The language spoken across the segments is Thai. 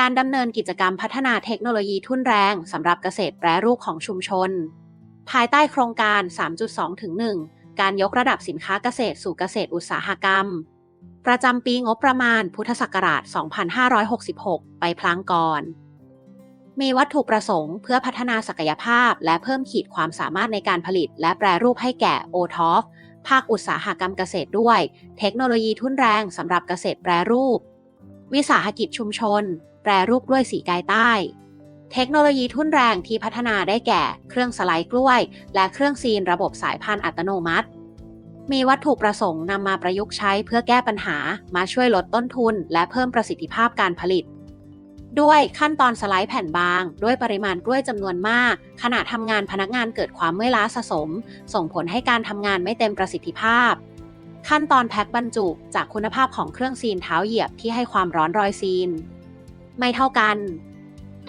การดำเนินกิจกรรมพัฒนาเทคโนโลยีทุ่นแรงสำหรับเกษตรแปรรูปของชุมชน ภายใต้โครงการ 3.2 ถึง 1 การยกระดับสินค้าเกษตรสู่เกษตรอุตสาหกรรม ประจำปีงบประมาณพุทธศักราช 2566 ไปพลางก่อน มีวัตถุประสงค์เพื่อพัฒนาศักยภาพ และเพิ่มขีดความสามารถในการผลิต และแปรรูปให้แก่ o t o f ภาคอุตสาหกรรมเกษตรด้วย เทคโนโลยีทุ่นแรงสำหรับเกษตรแปรรูป วิสาหกิจชุมชน แปรรูปกล้วยสีกายใต้ เทคโนโลยีทุนแรงที่พัฒนาได้แก่ เครื่องสไลด์กล้วย และเครื่องซีนระบบสายพันธุ์อัตโนมัติ มีวัตถุประสงค์นำมาประยุกต์ใช้เพื่อแก้ปัญหา มาช่วยลดต้นทุน และเพิ่มประสิทธิภาพการผลิต ด้วยขั้นตอนสไลด์แผ่นบาง ด้วยปริมาณกล้วยจำนวนมาก ขณะทำงานพนักงานเกิดความเมื่อยล้าสะสม ส่งผลให้การทำงานไม่เต็มประสิทธิภาพ ขั้นตอนแพ็คบรรจุจากคุณภาพของเครื่องซีนเท้าเหยียบที่ให้ความร้อนรอยซีน ไม่เท่ากัน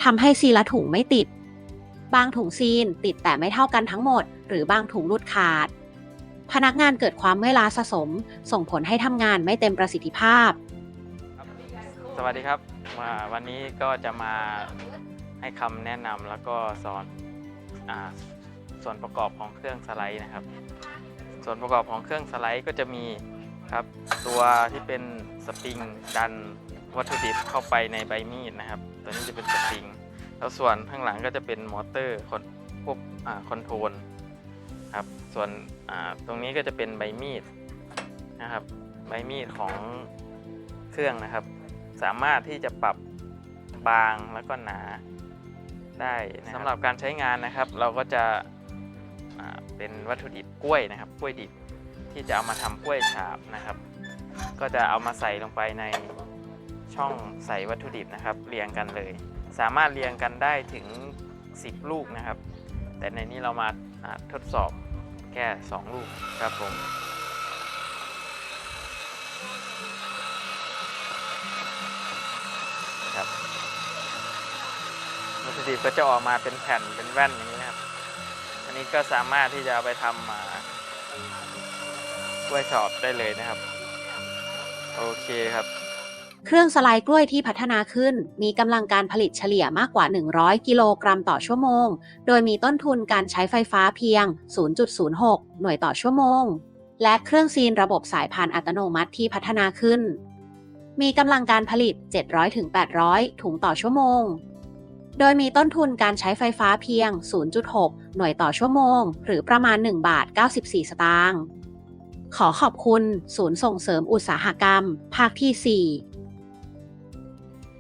ทำให้ซีละถุงไม่ติด บางถุงซีนติดแต่ไม่เท่ากันทั้งหมด หรือบางถุงหลุดขาด พนักงานเกิดความเมื่อยล้าสะสม ส่งผลให้ทำงานไม่เต็มประสิทธิภาพ สวัสดีครับมาวันนี้ก็จะมาให้คำแนะนำแล้วก็สอนอส่วนประกอบของเครื่องสไลด์นะครับ ส่วนประกอบของเครื่องสไลด์ก็จะมีครับตัวที่เป็นสปริงดันวัตถุดิบเข้าไปในใบมีดนะครับ ตัวนี้จะเป็นสปริง แล้วส่วนข้างหลังก็จะเป็นมอเตอร์คนพวกคอนโทรลครับ ส่วนตรงนี้ก็จะเป็นใบมีดนะครับ ใบมีดของเครื่องนะครับ สามารถที่จะปรับบางแล้วก็หนาได้สำหรับการใช้งานนะครับ เราก็จะ เป็นวัตถุดิบกล้วยนะครับ กล้วยดิบที่จะเอามาทำกล้วยฉาบนะครับ ก็จะเอามาใส่ลงไปในช่องใส่วัตถุดิบนะครับ เรียงกันเลย สามารถเรียงกันได้ถึง 10 ลูกนะครับ แต่ในนี้เรามาทดสอบแค่ 2 ลูกครับผมครับวัตถุดิบก็จะออกมาเป็นแผ่นเป็นแว่นอย่างนี้นะครับ นี้ก็สามารถที่จะเอาไปทำมากล้วยฉอบได้เลยนะครับ โอเคครับ เครื่องสไลด์กล้วยที่พัฒนาขึ้น มีกำลังการผลิตเฉลี่ยมากกว่า 100 กิโลกรัมต่อชั่วโมง โดยมีต้นทุนการใช้ไฟฟ้าเพียง 0.06 หน่วยต่อชั่วโมง และเครื่องซีนระบบสายพานอัตโนมัติที่พัฒนาขึ้น มีกำลังการผลิต 700-800 ถุงต่อชั่วโมง โดยมีต้นทุนการใช้ไฟฟ้าเพียง 0.6 หน่วยต่อชั่วโมง หรือประมาณ 1 บาท 94 สตางค์ ขอขอบคุณ ศูนย์ส่งเสริมอุตสาหกรรม ภาคที่ 4